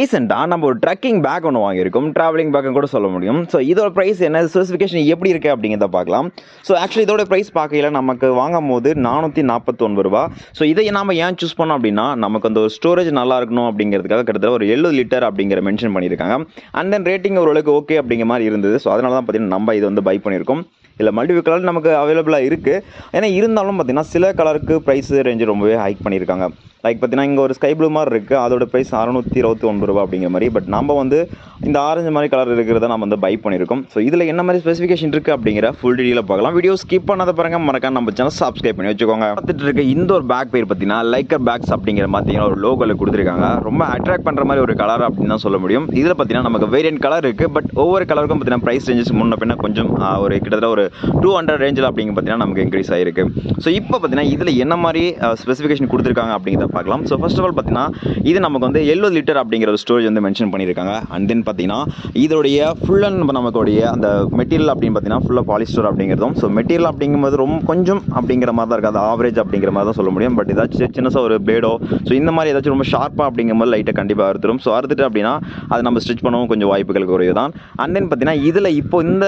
ரீசெண்டாக நம்ம ஒரு ட்ரக்கிங் பேக் ஒன்று வாங்கியிருக்கோம். ட்ராவலிங் பேக்கும் கூட சொல்ல முடியும். ஸோ இதோட ப்ரைஸ் என்ன? ஸ்பெசிஃபிகேஷன் எப்படி இருக்குது அப்படிங்கிறத பார்க்கலாம். ஸோ ஆக்சுவலி இதோட ப்ரைஸ் பார்க்கையில் நமக்கு வாங்கும் போது நானூற்றி நாற்பத்தொன்பது ரூபா. ஸோ இதை நாம் ஏன் சூஸ் பண்ணோம் அப்படின்னா நமக்கு அந்த ஸ்டோரேஜ் நல்லா இருக்கணும் அப்படிங்கிறதுக்காக கிட்டத்தட்ட ஒரு எழுபது லிட்டர் அப்படிங்கிற மென்ஷன் பண்ணியிருக்காங்க. அண்ட் தென் ரேட்டிங் ஓரளவுக்கு ஓகே அப்படிங்கிற மாதிரி இருந்தது. ஸோ அதனால தான் பார்த்தீங்கன்னா நம்ம இது வந்து பை பண்ணியிருக்கோம். இல்லை மல்டிபிள் கலர் நமக்கு அவைலபிளாக இருக்குது ஏன்னா இருந்தாலும் பார்த்தீங்கன்னா சில கலருக்கு ப்ரைஸ் ரேஞ்சு ரொம்பவே ஹைக் பண்ணியிருக்காங்க. லைக் பார்த்தீங்கன்னா இங்கே ஒரு ஸ்கை ப்ளூ மாதிரி இருக்குது அதோட ப்ரைஸ் அறநூற்றி இருபத்தி ஒன்பது ரூபா அப்படிங்கிற மாதிரி. பட் நம்ம வந்து இந்த ஆரஞ்சு மாதிரி கலர் இருக்கிறத நம்ம வந்து பை பண்ணியிருக்கோம். ஸோ இதில் என்ன மாதிரி ஸ்பெசிஃபிகேஷன் இருக்குது அப்படிங்கிற ஃபுல் டீட்டெயிலாக பார்க்கலாம். வீடியோ ஸ்கிப் பண்ணாத பாருங்க. மறக்காம நம்ம சேனல் சப்ஸ்கிரைப் பண்ணி வச்சுக்கோங்க. பார்த்துட்டு இருக்க இந்த ஒரு பேக் பேர் பார்த்தீங்கன்னா லைக்கர் பேக்ஸ் அப்படிங்கிற பார்த்தீங்கன்னா ஒரு லோகோவில் கொடுத்துருக்காங்க. ரொம்ப அட்ராக்ட் பண்ணுற மாதிரி ஒரு கலர் அப்படின்னு தான் சொல்ல முடியும். இதில் பார்த்தீங்கன்னா நமக்கு வேரியன்ட் கலர் இருக்குது பட் ஒவ்வொரு கலருக்கும் பார்த்தீங்கன்னா ப்ரைஸ் ரேஞ்சஸ் முன்ன பின்ன கொஞ்சம் ஒரு கிட்டத்தட்ட ஒரு டூ ஹண்ட்ரட் ரேஞ்சில் அப்படிங்க பார்த்தீங்கன்னா நமக்கு இன்க்ரீஸ் ஆகிருக்கு ஸோ இப்போ பார்த்தீங்கன்னா இதில் என்ன மாதிரி ஸ்பெசிஃபிகேஷன் கொடுத்துருக்காங்க அப்படிங்கிறத பார்க்கலாம். ஸோ ஃபர்ஸ்ட் ஆஃப் ஆல் பார்த்தீங்கன்னா இது நமக்கு வந்து எழுபது லிட்டர் அப்படிங்கிற ஒரு ஸ்டோரேஜ் வந்து மென்ஷன் பண்ணியிருக்காங்க. அண்ட் தென் பார்த்தீங்கன்னா இதோடைய ஃபுல் அண்ட் நமக்குடைய அந்த மெட்டீரியல் அப்படின்னு பார்த்தீங்கன்னா ஃபுல்லாக பாலிஸ்டர் அப்படிங்கிறதும். ஸோ மெட்டீரியல் அப்படிங்கும்போது ரொம்ப கொஞ்சம் அப்படிங்கிற மாதிரி தான் இருக்காது ஆவரேஜ் அப்படிங்கிற மாதிரி தான் சொல்ல முடியும். பட் ஏதாச்சும் சின்னசாக ஒரு பிளேடோ ஸோ இந்த மாதிரி ஏதாச்சும் ரொம்ப ஷார்ப்பாக அப்படிங்கும்போது மாதிரி லைட்டாக கண்டிப்பாக அறுத்துடும் ஸோ அறுத்துட்டு அப்படின்னா அது நம்ம ஸ்டிச் பண்ணவும் கொஞ்சம் வாய்ப்புகள் குறைவு தான் அண்ட் தென் பார்த்தீங்கன்னா இதில் இப்போ இந்த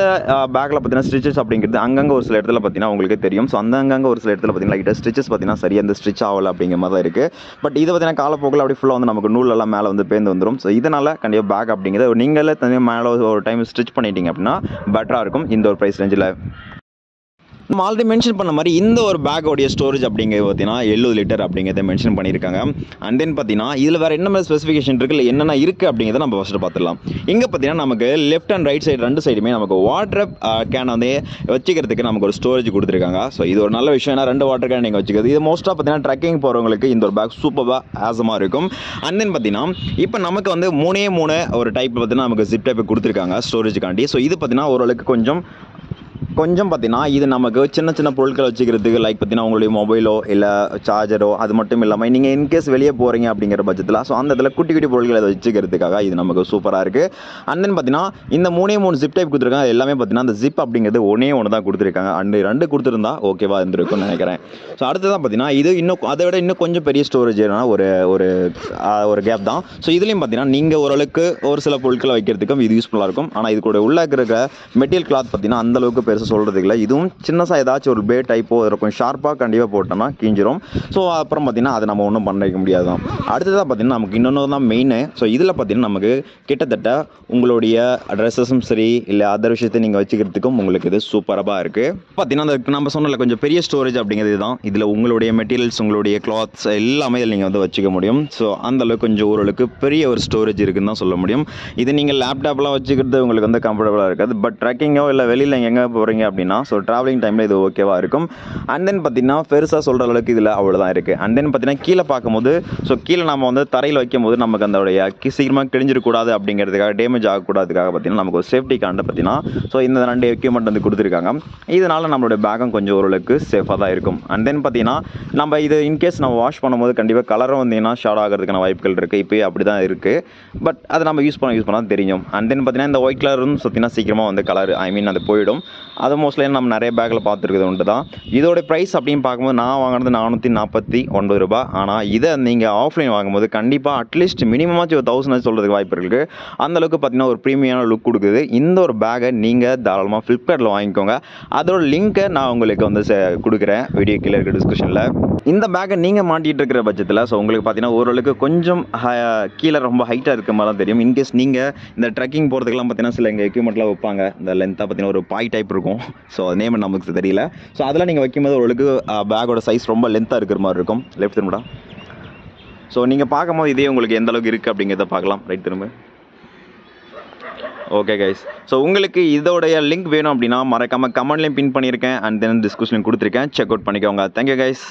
பேக்கில் பார்த்தீங்கன்னா ஸ்டிச்சஸ் அப்படிங்கிறது அங்கங்கே ஒரு சில இடத்துல பார்த்தீங்கன்னா உங்களுக்கு தெரியும். ஸோ அந்த அங்கங்கே ஒரு சில இடத்துல பார்த்தீங்கன்னா லைட்டாக ஸ்டிச்சஸ் பார்த்தீங்கன்னா சரியாக அந்த ஸ்டிச் ஆகலை அப்படிங்கிற மாதிரி தான் இருக்குது பட் இது பார்த்தீங்கன்னா காலப்போக்கில் அப்படி ஃபுல்லாக வந்து நமக்கு நூல் எல்லாம் மேலே வந்து பேர்ந்து வந்துடும் ஸோ இதனால் கண்டிப்பாக பேக் அப்படிங்கிறது நீங்களே தனியாக மேலே ஒரு டைம் ஸ்டிச் பண்ணிட்டீங்க அப்படின்னா பெட்டராக இருக்கும். இந்த ஒரு ப்ரைஸ் ரேஞ்சில் நம்ம ஆல்ரெடி மென்ஷன் பண்ண மாதிரி இந்த ஒரு பேக்கோடைய ஸ்டோரேஜ் அப்படிங்கிறது பார்த்தீங்கன்னா எழுபது லிட்டர் அப்படிங்கிறத மென்ஷன் பண்ணியிருக்காங்க. அண்ட் தென் பார்த்தீங்கன்னா இதில் வேறு என்ன மாதிரி ஸ்பெசிஃபிகேஷன் இருக்குது இல்லை என்னென்ன இருக்குது அப்படிங்கிறத நம்ம ஃபஸ்ட்டு பார்த்துடலாம். இங்கே பார்த்தீங்கன்னா நமக்கு லெஃப்ட் அண்ட் ரைட் சைடு ரெண்டு சைடுமே நமக்கு வாட்டர் கேன் uh, வந்து வச்சுக்கிறதுக்கு நமக்கு ஒரு ஸ்டோரேஜ் கொடுத்துருக்காங்க. ஸோ இது ஒரு நல்ல விஷயம். ஏன்னா ரெண்டு வாட்டர் கேன் நீங்கள் வச்சுக்கிறது. இது மோஸ்ட்டாக பார்த்தீங்கன்னா ட்ரெக்கிங் போகிறவங்களுக்கு இந்த ஒரு பேக் சூப்பராக ஆசமாக இருக்கும். அண்ட் தென் பார்த்தீங்கன்னா இப்போ நமக்கு வந்து மூணே மூணு ஒரு டைப் பார்த்தீங்கன்னா நமக்கு ஜிப் டைப் கொடுத்துருக்காங்க ஸ்டோரேஜுக்காண்டி ஸோ இது பார்த்தீங்கன்னா ஓரளவுக்கு கொஞ்சம் கொஞ்சம் பார்த்தீங்கன்னா இது நமக்கு சின்ன சின்ன பொருட்களை வச்சுக்கிறதுக்கு லைக் பார்த்தீங்கன்னா உங்களுடைய மொபைலோ இல்லை சார்ஜரோ அது மட்டும் இல்லாமல் நீங்கள் இன்கேஸ் வெளியே போகிறீங்க அப்படிங்கிற பட்சத்தில் ஸோ அந்த இதில் குட்டி குட்டி பொருட்களை அதை வச்சுக்கிறதுக்காக இது நமக்கு சூப்பராக இருக்குது அண்ட் தென் பார்த்தீங்கன்னா இந்த மூணே மூணு ஜிப் டைப் கொடுத்துருக்காங்க. எல்லாமே பார்த்தீங்கன்னா அந்த ஜிப் அப்படிங்கிறது ஒன்றே ஒன்று தான் கொடுத்துருக்காங்க. அண்ட் ரெண்டு கொடுத்துருந்தா ஓகேவா இருந்திருக்கும்னு நினைக்கிறேன். ஸோ அடுத்ததான் பார்த்தீங்கன்னா இது இன்னும் அதை விட இன்னும் கொஞ்சம் பெரிய ஸ்டோரேஜ் ஒரு ஒரு ஒரு கேப் தான். ஸோ இதுலேயும் பார்த்தீங்கன்னா நீங்கள் ஓரளவுக்கு ஒரு சில பொருட்களை வைக்கிறதுக்கும் இது யூஸ்ஃபுல்லாக இருக்கும். ஆனால் இது கூட உள்ள இருக்கிற மெட்டீரியல் கிளாத் பார்த்தீங்கன்னா அந்தளவுக்கு பெருசாக சொல்கிறதுக்கு இல்லை. இதுவும் சின்னசாக ஏதாச்சும் ஒரு பே டைப்போ இருக்கும் ஷார்ப்பாக கண்டிப்பாக போட்டோம்னா கிஞ்சிரும். ஸோ அப்புறம் பார்த்தீங்கன்னா அதை நம்ம ஒன்றும் பண்ண வைக்க முடியாது. தான் அடுத்ததாக பார்த்தீங்கன்னா நமக்கு இன்னொன்று தான் மெயின் ஸோ இதில் பார்த்தீங்கன்னா நமக்கு கிட்டத்தட்ட உங்களுடைய ட்ரெஸ்ஸஸும் சரி இல்லை அதர் விஷயத்தை நீங்கள் வச்சுக்கிறதுக்கும் உங்களுக்கு இது சூப்பராக இருக்குது பார்த்தீங்கன்னா அந்த நம்ம சொன்னல கொஞ்சம் பெரிய ஸ்டோரேஜ் அப்படிங்கிறது தான் இதில் உங்களுடைய மெட்டீரியல்ஸ் உங்களுடைய கிளாத்ஸ் எல்லாமே இதில் நீங்கள் வந்து வச்சுக்க முடியும். ஸோ அந்தளவுக்கு கொஞ்சம் ஓரளவுக்கு பெரிய ஒரு ஸ்டோரேஜ் இருக்குன்னு தான் சொல்ல முடியும். இது நீங்கள் லேப்டாப்லாம் வச்சுக்கிறது உங்களுக்கு வந்து கம்ஃபர்டபுளாக இருக்காது. பட் ட்ரெக்கிங்கோ இல்லை வெளியில் எங்கே போகிறீங்க அப்படின்னா ஸோ ட்ராவலிங் டைமில் இது ஓகேவாக இருக்கும். அண்ட் தென் பார்த்தீங்கன்னா பெருசாக சொல்கிற அளவுக்கு இதில் அவ்வளோதான் இருக்குது அண்ட் தென் பார்த்தீங்கன்னா கீழே பார்க்கும்போது ஸோ கீழே நம்ம வந்து தரையில் வைக்கும் போது நமக்கு அதோடைய கி- சீக்கிரமாக கிழிஞ்சிடக்கூடாது அப்படிங்கிறதுக்காக டேமேஜ் ஆகக்கூடாதுக்காக பார்த்தீங்கன்னா நமக்கு ஒரு சேஃப்டிக்காண்ட பார்த்தீங்கன்னா ஸோ இந்த ரெண்டு எக்யூப்மெண்ட் வந்து கொடுத்துருக்காங்க. இதனால் நம்மளுடைய பேக்கும் கொஞ்சம் ஓரளவுக்கு சேஃபாக தான் இருக்கும். அண்ட் தென் பார்த்தீங்கன்னா நம்ம இது இன்கேஸ் நம்ம வாஷ் பண்ணும்போது கண்டிப்பாக கலரும் வந்தீங்கன்னா ஷார்ட் ஆகிறதுக்கான வாய்ப்புகள் இருக்குது இப்போயே அப்படி தான் இருக்குது பட் அதை நம்ம யூஸ் பண்ண யூஸ் பண்ணால் தெரியும். அண்ட் தென் பார்த்தீங்கன்னா இந்த ஒயிட் கலரும் பார்த்தீங்கன்னா சீக்கிரமாக வந்து கலர் ஐ மீன் அது போயிடும். அது மோஸ்ட்லி நம்ம நிறைய பேக்கில் பார்த்துருக்குது உண்டு தான் இதோட ப்ரைஸ் அப்படின்னு பார்க்கும்போது நான் வாங்கினது நானூற்றி நாற்பத்தி ஒன்பது ரூபாய். ஆனால் இதை நீங்கள் ஆஃப்லைன் வாங்கும்போது கண்டிப்பாக அட்லீஸ்ட் மினிமமாச்சும் ஒரு தௌசண்ட் சொல்கிறதுக்கு வாய்ப்பு இருக்குது அந்தளவுக்கு பார்த்தீங்கன்னா ஒரு ப்ரீமியமான லுக் கொடுக்குது. இந்த ஒரு பேக்கை நீங்கள் தாராளமாக ஃப்ளிப்கார்ட்டில் வாங்கிக்கோங்க. அதோட லிங்க்கை நான் உங்களுக்கு வந்து கொடுக்குறேன். வீடியோ கீழே இருக்க டிஸ்கிரிப்ஷனில் இந்த பேக்கை நீங்கள் மாட்டிகிட்டு இருக்கிற பட்சத்தில் ஸோ உங்களுக்கு பார்த்தீங்கன்னா ஓரளவுக்கு கொஞ்சம் கீழே ரொம்ப ஹைட்டாக இருக்க மாதிரி தான் தெரியும். இன்கேஸ் நீங்கள் இந்த ட்ரெக்கிங் போகிறதுக்கெல்லாம் பார்த்தீங்கன்னா சில எங்கள் எக்யூப்மெண்ட்லாம் வைப்பாங்க. இந்த லென்த்தாக பார்த்தீங்கன்னா ஒரு பாய் டைப் இருக்கும். ஸோ நேம் நமக்கு தெரியல. ஸோ அதெல்லாம் நீங்கள் வைக்கும்போது உங்களுக்கு பேக்கோட சைஸ் ரொம்ப லென்த்தாக இருக்கிற மாதிரி இருக்கும். லெஃப்ட் திரும்படா. ஸோ நீங்கள் பார்க்கும்போது இதே உங்களுக்கு எந்த அளவுக்கு இருக்குது அப்படிங்கிறத பார்க்கலாம். ரைட் திரும்ப. ஓகே கைஸ் ஸோ உங்களுக்கு இதோடைய லிங்க் வேணும் அப்படின்னா மறக்காமல் கமெண்ட்லேயும் பின் பண்ணியிருக்கேன். அண்ட் தென் டிஸ்கஷன்லையும் கொடுத்துருக்கேன். செக் அவுட் பண்ணிக்கோங்க. Thank you guys